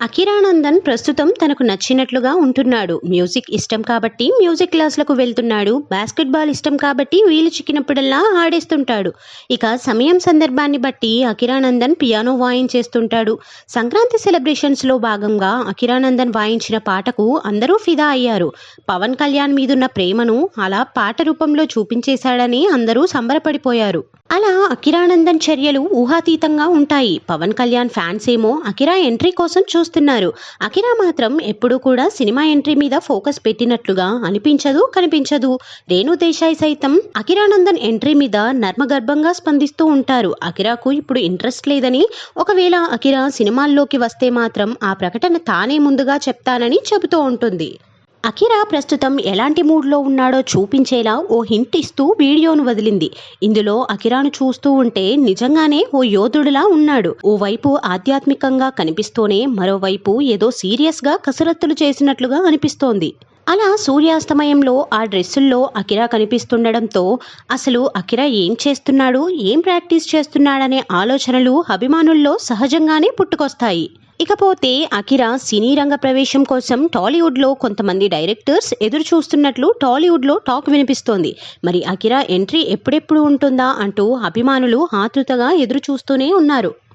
అఖిరానందన్ ప్రస్తుతం తనకు నచ్చినట్లుగా ఉంటున్నాడు. మ్యూజిక్ ఇష్టం కాబట్టి మ్యూజిక్ క్లాసులకు వెళ్తున్నాడు. బాస్కెట్బాల్ ఇష్టం కాబట్టి వీలు చిక్కినప్పుడల్లా ఆడేస్తుంటాడు. ఇక సమయం సందర్భాన్ని బట్టి అఖిరానందన్ పియానో వాయించేస్తుంటాడు. సంక్రాంతి సెలబ్రేషన్స్లో భాగంగా అఖిరానందన్ వాయించిన పాటకు అందరూ ఫిదా అయ్యారు. పవన్ కళ్యాణ్ మీదున్న ప్రేమను అలా పాట రూపంలో చూపించేశాడని అందరూ సంబరపడిపోయారు. అలా అఖిరానందన్ చర్యలు ఊహాతీతంగా ఉంటాయి. పవన్ కళ్యాణ్ ఫ్యాన్స్ ఏమో అఖిరా ఎంట్రీ కోసం చూస్తున్నారు. అఖిరా మాత్రం ఎప్పుడూ కూడా సినిమా ఎంట్రీ మీద ఫోకస్ పెట్టినట్లుగా అనిపించదు కనిపించదు. రేణు దేశాయ్ సైతం అఖిరానందన్ ఎంట్రీ మీద నర్మగర్భంగా స్పందిస్తూ ఉంటారు. అఖిరాకు ఇప్పుడు ఇంట్రెస్ట్ లేదని ఒకవేళ అఖిరా సినిమాల్లోకి వస్తే మాత్రం ఆ ప్రకటన తానే ముందుగా చెప్తానని చెబుతూ ఉంటుంది. అఖిరా ప్రస్తుతం ఎలాంటి మూడ్లో ఉన్నాడో చూపించేలా ఓ హింట్ ఇస్తూ వీడియోను వదిలింది. ఇందులో అఖిరాను చూస్తూ ఉంటే నిజంగానే ఓ యోధుడిలా ఉన్నాడు. ఓవైపు ఆధ్యాత్మికంగా కనిపిస్తూనే మరోవైపు ఏదో సీరియస్గా కసరత్తులు చేసినట్లుగా అనిపిస్తోంది. అలా సూర్యాస్తమయంలో ఆ డ్రెస్సుల్లో అకిరా కనిపిస్తుండడంతో అసలు అకిరా ఏం చేస్తున్నాడు? ఏం ప్రాక్టీస్ చేస్తున్నాడనే ఆలోచనలు అభిమానుల్లో సహజంగానే పుట్టుకొస్తాయి. ఇకపోతే అకిరా సినీ రంగ ప్రవేశం కోసం టాలీవుడ్లో కొంతమంది డైరెక్టర్స్ ఎదురు చూస్తున్నట్లు టాలీవుడ్లో టాక్ వినిపిస్తోంది. మరి అకిరా ఎంట్రీ ఎప్పుడెప్పుడు ఉంటుందా అంటూ అభిమానులు ఆతృతగా ఎదురు చూస్తూనే ఉన్నారు.